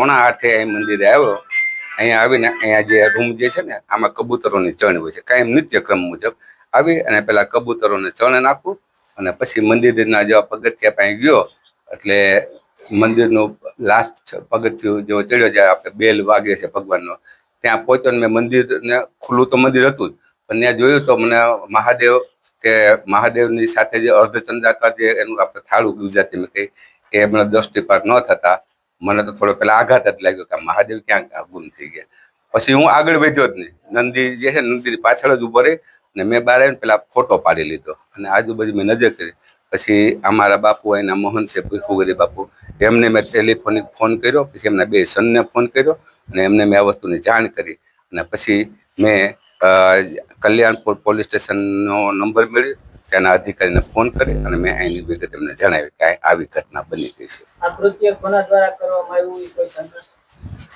પોણા આઠે અહીં મંદિરે આવ્યો. અહીંયા આવીને અહીંયા જે રૂમ જે છે ને, આમાં કબૂતરોની ચણ હોય છે. કાંઈ નિત્યક્રમ મુજબ આવી અને પેલા કબૂતરોને ચણ નાખું અને પછી મંદિરના જેવા પગથિયા પાસે ગયો, એટલે મંદિરનું લાસ્ટ પગથિયું જેવો ચડ્યો જાય આપણે બેલ વાગે છે ભગવાનનો, ત્યાં પહોંચ્યો ને મેં મંદિરને ખુલ્લું તો મંદિર હતું પણ ત્યાં જોયું તો મને મહાદેવ કે મહાદેવની સાથે જે અર્ધચંદ્રાકાર જે એનું આપણે થાળું ગુજરાતીમાં કહી એ મને દ્રષ્ટિપાત ન થતા. મને તો થોડો પેલા આઘાત જ લાગ્યો કે મહાદેવ ક્યાં ગુમ થઈ ગયા. પછી હું આગળ વધ્યો જ નહીં. નંદી જે છે નંદી પાછળ જ ઊભો રહી ને મેં બહાર આવીને પેલા ફોટો પાડી લીધો અને આજુબાજુ મેં નજર કરી. પછી અમારા બાપુ એના મોહન છે ભીખુગરી બાપુ, એમને મેં ટેલિફોનિક ફોન કર્યો, પછી એમના બે સનને ફોન કર્યો અને એમને મેં આ વસ્તુની જાણ કરી. અને પછી મેં કલ્યાણપુર પોલીસ સ્ટેશનનો નંબર મેળવ્યો. ત્યાંના અધિકારીને ફોન કરી અને મેં એની વિગત એમને જણાવી કે આવી ઘટના બની ગઈ છે.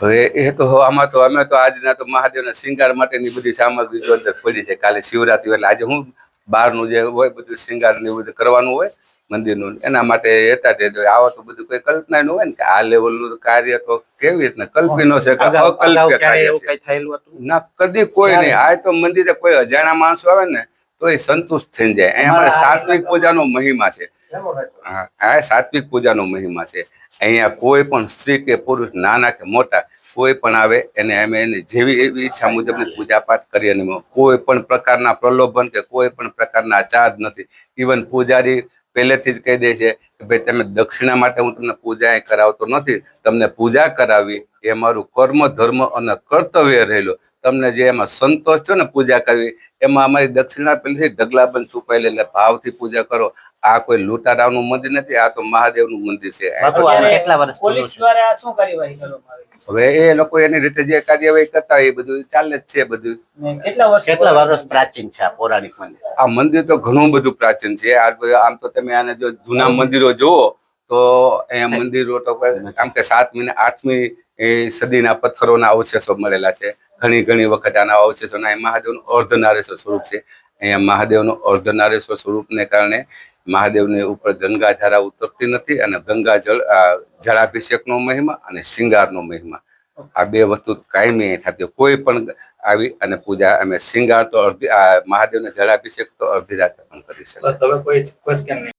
હવે એ તો આમાં તો અમે તો આજના તો મહાદેવના શિંગાર માટેની બધી સામગ્રી જો અંદર પડી છે. કાલે શિવરાત્રી એટલે આજે હું બહારનું જે હોય બધું શિંગાર ને બધું કરવાનું હોય મંદિરનું એના માટે હતા તે આવા તો બધું કોઈ કલ્પના ન હોય ને કે આ લેવલનું કાર્ય તો કેવી રીતના કલ્પી નો અગાઉ અગાઉ અકલ્પ્ય કાર્ય એવું છે. કઈ થયેલું હતું? ના કદી કોઈ નહીં. આ તો મંદિરે કોઈ અજાણા માણસો આવે ને તો એ સંતુષ્ટ થઈ જાય. અહીંયા અમારે સાત્વિક પૂજાનો મહિમા છે. હા, આ સાત્વિક પૂજાનો મહિમા છે. અહીંયા કોઈ પણ સ્ત્રી કે પુરુષ નાના કે મોટા કોઈ પણ આવે એને અમે એની જેવી એવી ઈચ્છા મુજબની પૂજા પાઠ કરીએ અને કોઈ પણ પ્રકારના પ્રલોભન કે કોઈ પણ પ્રકારના ચાર્જ નથી. ઇવન પૂજારી પહેલેથી જ કહી દે છે કે ભાઈ તમે દક્ષિણા માટે હું તમને પૂજા કરાવતો નથી તમને પૂજા કરાવી એ મારું કર્મ ધર્મ અને કર્તવ્ય રહેલું. તમને જે એમાં સંતોષ થયો ને પૂજા કરવી એમાં અમારી દક્ષિણા પહેલેથી ઢગલાબંધ છુપાયેલી એટલે ભાવથી પૂજા કરો. આ કોઈ લૂંટારાવનું મંદિર નથી આ તો મહાદેવનું મંદિર છે. હવે એ લોકો એની રીતે જે કાર્યવાહી કરતા હોય એ બધું ચાલે જ છે બધું. કેટલા વર્ષ પ્રાચીન છે આ પૌરાણિક મંદિર? આ મંદિર તો ઘણું બધું પ્રાચીન છે. આ બધું આમ તો તમે આને જો જૂના મંદિરો જુઓ તો એ મંદિરો તો આમ કે સાતમી ને આઠમી સદીના પથ્થરોના અવશેષો મળેલા છે. ઘણી ઘણી વખત આના અવશેષોના એ મહાદેવનું અર્ધનારેશ્વર સ્વરૂપ છે. અહીંયા મહાદેવનું અર્ધનારેશ્વર સ્વરૂપને કારણે મહાદેવની ઉપર ગંગા ધારા ઉતરતી નથી અને ગંગા જળ જળાભિષેકનો મહિમા અને શિંગારનો મહિમા. આ બે વસ્તુ કાયમી થતી કોઈ પણ આવી અને પૂજા અમે શિંગાર તો અડધી મહાદેવને જળાભિષેક તો અડધી રાતે પણ કરી શકે